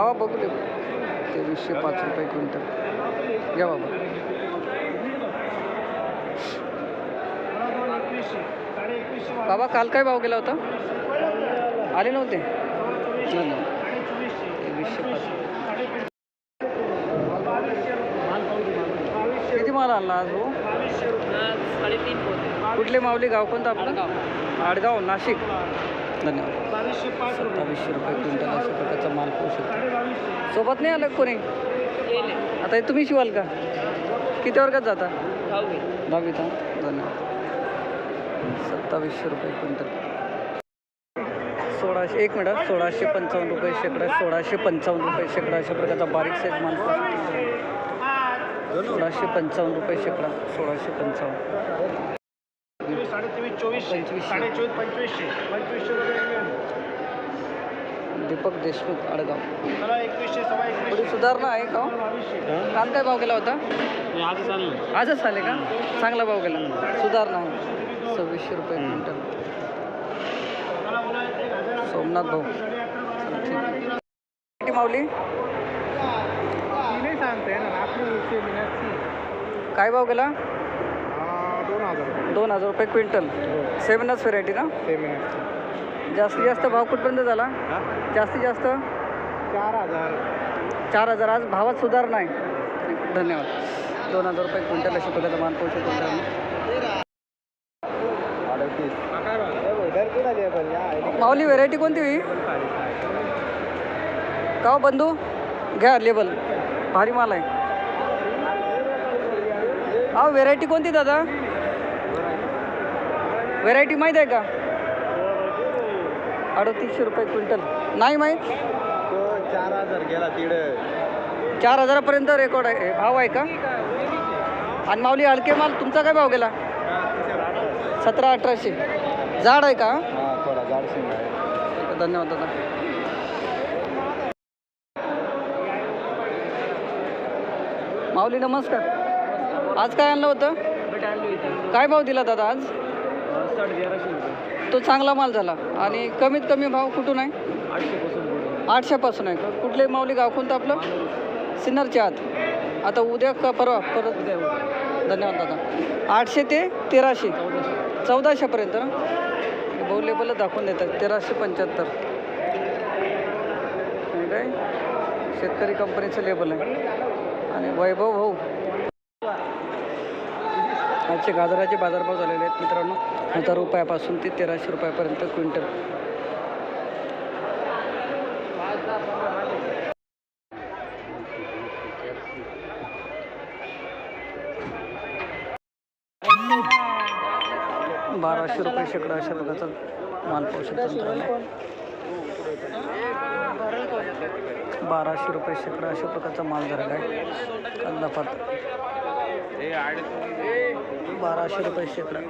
लावा बघू दे तेवीसशे पाच रुपये क्विंटल. घ्या बाबा. बाबा काल काय भाव गेला होता? आले नव्हते? किती माल आणला आज भाऊ? कुठले माऊली गाव कोणतं आपलं? आडगाव नाशिक. धन्यवाद. सत्तावीसशे रुपये क्विंटल अशा प्रकारचा माल पाहू शकतो. सोबत नाही आलं कोणी? आता हे तुम्ही शिवाल का? किती वर्गात जाता? दहावी. दहावीत हा? धन्यवाद. सत्तावीसशे रुपये क्विंटल. सोळाशे एक मिनिट सोळाशे पंचावन्न रुपये शेकडा सोळाशे पंचावन्न रुपये शेकडा अशा प्रकारचा बारीक साईज माल. सोळाशे पंचावन्न रुपये शेकडा सोळाशे पंचावन्न. साडेतेवीस चोवीसशे पंचवीसशे. साडेचोवीस पंचवीसशे. पंचवीसशे रुपये दीपक देशमुख आडगाव. मला एकवीसशे सव्वा थोडी एकवीसशे सुधारणा आहे का हो? काल काय भाव गेला होता? आज चाललं आजच आले का? चांगला भाव गेला. सुधारणा आहे. सव्वीसशे रुपये क्विंटल. सोमनाथ भाऊ. चला, ठीक. आहे. किती माऊली. नाही सांगते ना आपली मिनिटची काय भाव गेला? दोन हजार रुपये. दोन हजार रुपये क्विंटल. सेवनच व्हेरायटी ना? मिनिट जास्तीत जास्त भाव कुठपर्यंत झाला? जास्तीत जास्त? चार हजार. चार हजार. आज भावात सुधारणा आहे. धन्यवाद. दोन हजार रुपये क्विंटल अशा प्रकारचा माल पोहोचतो मित्रांनो माऊली व्हेरायटी कोणती होई का हो बंधू? घ्या लेबल भारी माल आहे. अहो व्हेरायटी कोणती दादा? व्हेरायटी माहीत आहे का? अडतीसशे रुपये क्विंटल. नाही माहीत? चार हजार गेला तिड चार हजारापर्यंत रेकॉर्ड आहे. भाव आहे का? आणि माऊली हलके माल तुमचा काय भाव गेला? सतरा अठराशे. जाड आहे का? धन्यवाद दादा. माऊली नमस्कार. आज काय आणलं होतं? काय भाव दिला दादा आज? रुपये. तो चांगला माल झाला. आणि कमीत कमी भाव कुठून आहे? आठशे पासून आठशेपासून आहे का? कुठले माऊली गाव कोणतं आपलं? सिन्नरच्या आत. आता उद्या का परवा परत धन्यवाद दादा. आठशे ते तेराशे. चौदाशेपर्यंत ना? हे भाऊ लेबलच दाखवून देतात. तेराशे पंच्याहत्तर. हे काय? शेतकरी कंपनीचं लेबल आहे. आणि वैभव भाऊ. आजचे गाजराचे बाजारभाव झालेले आहेत मित्रांनो. हजार रुपयापासून ते तेराशे रुपयापर्यंत क्विंटल. बाराशे रुपये शेकडा अशा प्रकारचा माल पाहू शकतो बाराशे रुपये शेकडा अशा प्रकारचा माल झालेला आहे. कांदापात बाराशे रुपये शेकडा.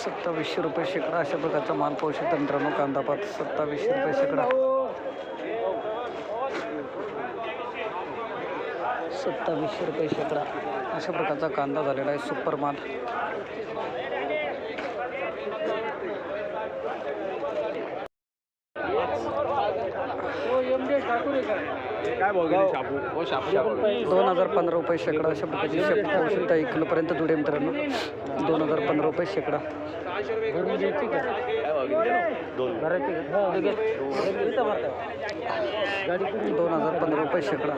सत्तावीसशे रुपये शेकडा अशा प्रकारचा माल पाहू शकतो मित्रांनो कांदापात सत्तावीसशे रुपये शेकडा. सत्तावीसशे रुपये शेकडा अशा प्रकारचा कांदा झालेला आहे सुपर माल. काय दोन हजार पंधरा रुपये शेकडा अशा प्रकारची शेप पाहू शकता एक किलोपर्यंत दुडे मित्रांनो. दोन हजार पंधरा रुपये शेकडा. दोन हजार पंधरा रुपये शेकडा.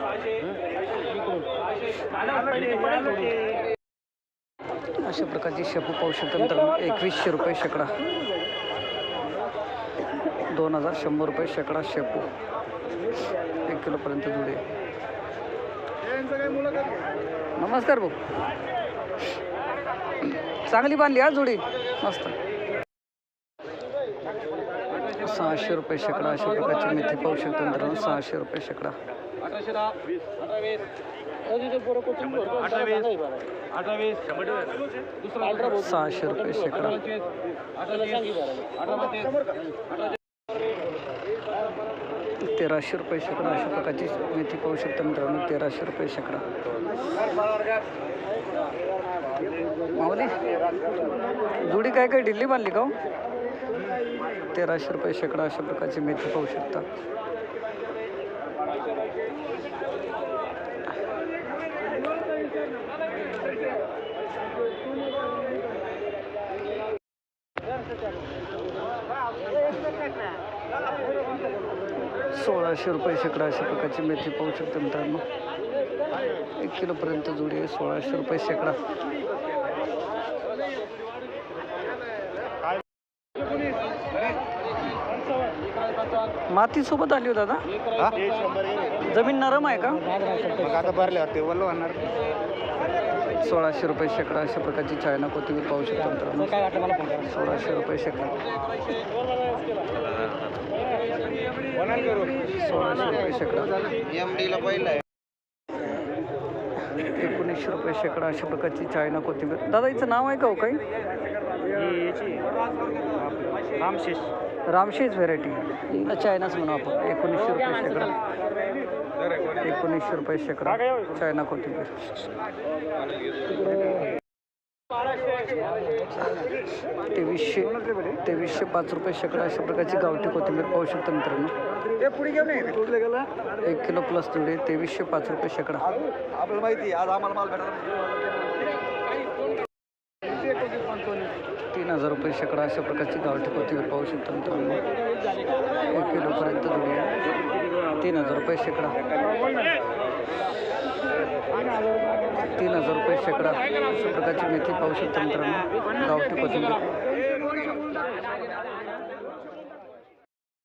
अशा प्रकारची शेपू पाहू शकता मित्रांनो एकवीसशे रुपये शेकडा. दोन हजार शंभर रुपये शेकडा शेपू. एक किलोपर्यंत जुडे. नमस्कार भाऊ. चांगली बांधली हा जुडी. मस्त. सहाशे रुपये शेकडा अशा प्रकारची मेथी पाहू शकतो मित्रांनो सहाशे रुपये शेकडा. सहाशे रुपये शेकडा. तेराशे रुपये शेकडा अशा प्रकारची मेथी पाहू शकता मित्रांनो तेराशे रुपये शेकडा माऊली जुडी काय काय ढिल्ली बांधली का हो? तेराशे रुपये शेकडा अशा प्रकारची मेथी पाहू शकता. सोळाशे रुपये शेकडा अशा प्रकारची मेथी पाहू शकता मित्रांनो. एक किलोपर्यंत जुडी आहे सोळाशे रुपये शेकडा. मातीसोबत आली हो दादा? जमीन नरम आहे का? आता भरले होते वल्ल होणार सोळाशे रुपये शेकडा अशा प्रकारची चायना कोथिंबीर पाहू शकता मित्रांनो. सोळाशे रुपये शेकडा. सोळाशे रुपये शेकडा. एकोणीसशे रुपये शेकडा अशा प्रकारची चायना कोथिंबीर. दादा हिचं नाव आहे का हो काही? रामशेष. रामशेज व्हेरायटी चायनाच म्हणू आपण. एकोणीसशे रुपये शेकडा. एकोणीसशे रुपये शेकडा चायना कोथिंबीर तेवीसशे तेवीसशे पाच रुपये शेकडा अशा प्रकारची गावठी कोथिंबीर पाहू शकता मित्रांनो. एक किलो प्लस जुडे तेवीसशे पाच रुपये शेकडा. आपल्याला माहिती आज आम्हाला माल तीन हजार रुपये शेकडा अशा प्रकारची गावठी कोथिंबीर पाहू शकता मित्रांनो. एक किलोपर्यंत जुडी आहे तीन हजार रुपये शेकडा. तीन हजार रुपये शेकडा. अशा प्रकारची मेथी पाहू शकता मित्रांनो. गावठी कोथिंबीर